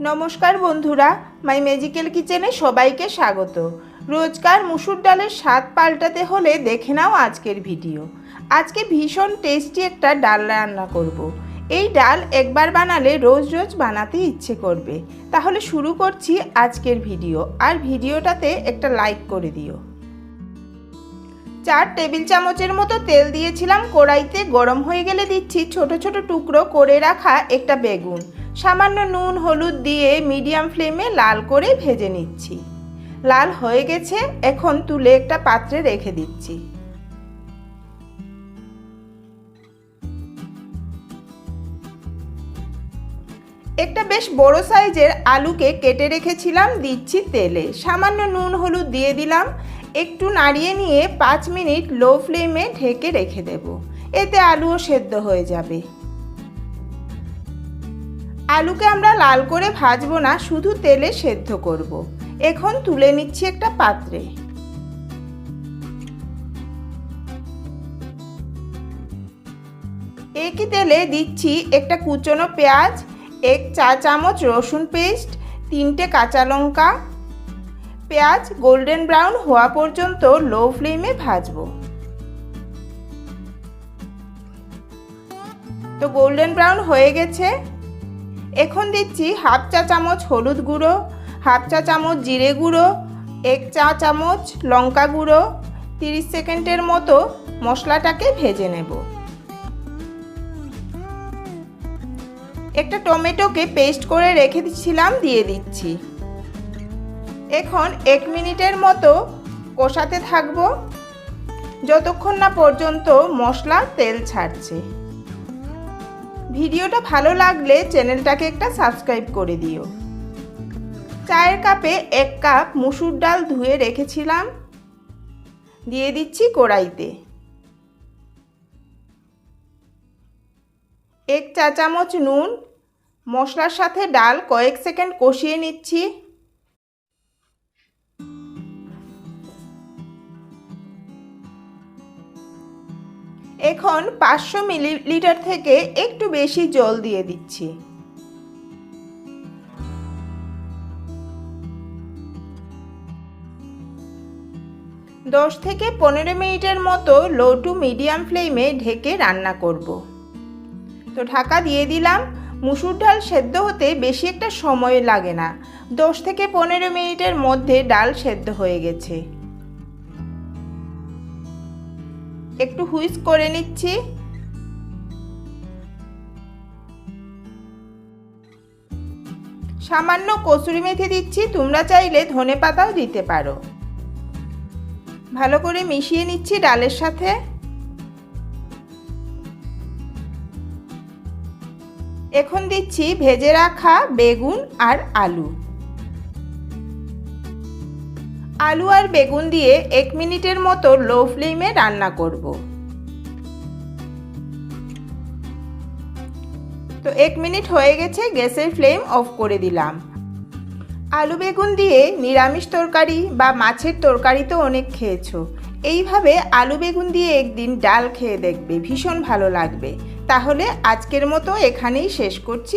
নমস্কার বন্ধুরা, মাই ম্যাজিক্যাল কিচেনে সবাইকে স্বাগত। রোজকার মুসুর ডালের স্বাদ পাল্টাতে হলে দেখে নাও আজকের ভিডিও। আজকে ভীষণ টেস্টি একটা ডাল রান্না করব। এই ডাল একবার বানালে রোজ রোজ বানাতে ইচ্ছে করবে। তাহলে শুরু করছি আজকের ভিডিও। আর ভিডিওটাতে একটা লাইক করে দিও। চার টেবিল চামচের মতো তেল দিয়েছিলাম। কড়াইতে গরম হয়ে গেলে দিচ্ছি ছোট ছোট টুকরো করে রাখা একটা বেগুন। সামান্য নুন, হলুদ দিয়ে মিডিয়াম ফ্লেমে লাল করে ভেজে নিচ্ছি। লাল হয়ে গেছে, এখন তুলে একটা পাত্রে রেখে দিচ্ছি। একটা বেশ বড় সাইজের আলুকে কেটে রেখেছিলাম, দিচ্ছি তেলে। সামান্য নুন, হলুদ দিয়ে দিলাম। একটু নাড়িয়ে নিয়ে পাঁচ মিনিট লো ফ্লেমে ঢেকে রেখে দেব। এতে আলুও সেদ্ধ হয়ে যাবে। আলুকে আমরা লাল করে ভাজবো না, শুধু তেলে সেদ্ধ করব। এখন তুলে নিচ্ছি একটা পাত্রে। একই তেলে দিচ্ছি একটা কুচনো পেঁয়াজ, এক চা চামচ রসুন পেস্ট, তিনটে কাঁচা লঙ্কা। পেঁয়াজ গোল্ডেন ব্রাউন হওয়া পর্যন্ত লো ফ্লেমে ভাজবো। তো গোল্ডেন ব্রাউন হয়ে গেছে। এখন দিচ্ছি হাফ চা চামচ হলুদ গুঁড়ো, হাফ চা চামচ জিরে গুঁড়ো, এক চা চামচ লঙ্কা গুঁড়ো, তিরিশ সেকেন্ডের মতো মশলাটাকে ভেজে নেব। একটা টমেটোকে পেস্ট করে রেখে দিচ্ছিলাম দিয়ে দিচ্ছি। এখন এক মিনিটের মতো কষাতে থাকব। যতক্ষণ না পর্যন্ত মশলা তেল ছাড়ছে। ভিডিওটা ভালো লাগলে চ্যানেলটাকে একটা সাবস্ক্রাইব করে দিও। চায়ের কাপে এক কাপ মুসুর ডাল ধুয়ে রেখেছিলাম। দিয়ে দিচ্ছি কড়াইতে। এক চা চামচ নুন, মশলার সাথে ডাল কয়েক সেকেন্ড কষিয়ে নিচ্ছি। এখন পাঁচশো মিলিলিটার থেকে একটু বেশি জল দিয়ে দিচ্ছি। দশ থেকে পনেরো মিনিটের মতো লো টু মিডিয়াম ফ্লেমে ঢেকে রান্না করব। তো ঢাকা দিয়ে দিলাম। মুসুর ডাল সেদ্ধ হতে বেশি একটা সময় লাগে না। দশ থেকে পনেরো মিনিটের মধ্যে ডাল সেদ্ধ হয়ে গেছে। একটু হুইস করে নিচ্ছি। সামান্য কসুরি মেথি দিচ্ছি, তোমরা চাইলে ধনে পাতাও দিতে পারো। ভালো করে মিশিয়ে নিচ্ছি ডালের সাথে। এখন দিচ্ছি ভেজে রাখা বেগুন আর আলু। আলু আর বেগুন দিয়ে এক মিনিটের মতো লো ফ্লেমে রান্না করব। তো এক মিনিট হয়ে গেছে, গ্যাসের ফ্লেম অফ করে দিলাম। আলু বেগুন দিয়ে নিরামিষ তরকারি বা মাছের তরকারি তো অনেক খেয়েছো। এইভাবে আলু বেগুন দিয়ে একদিন ডাল খেয়ে দেখবে, ভীষণ ভালো লাগবে। তাহলে আজকের মতো এখানেই শেষ করছি।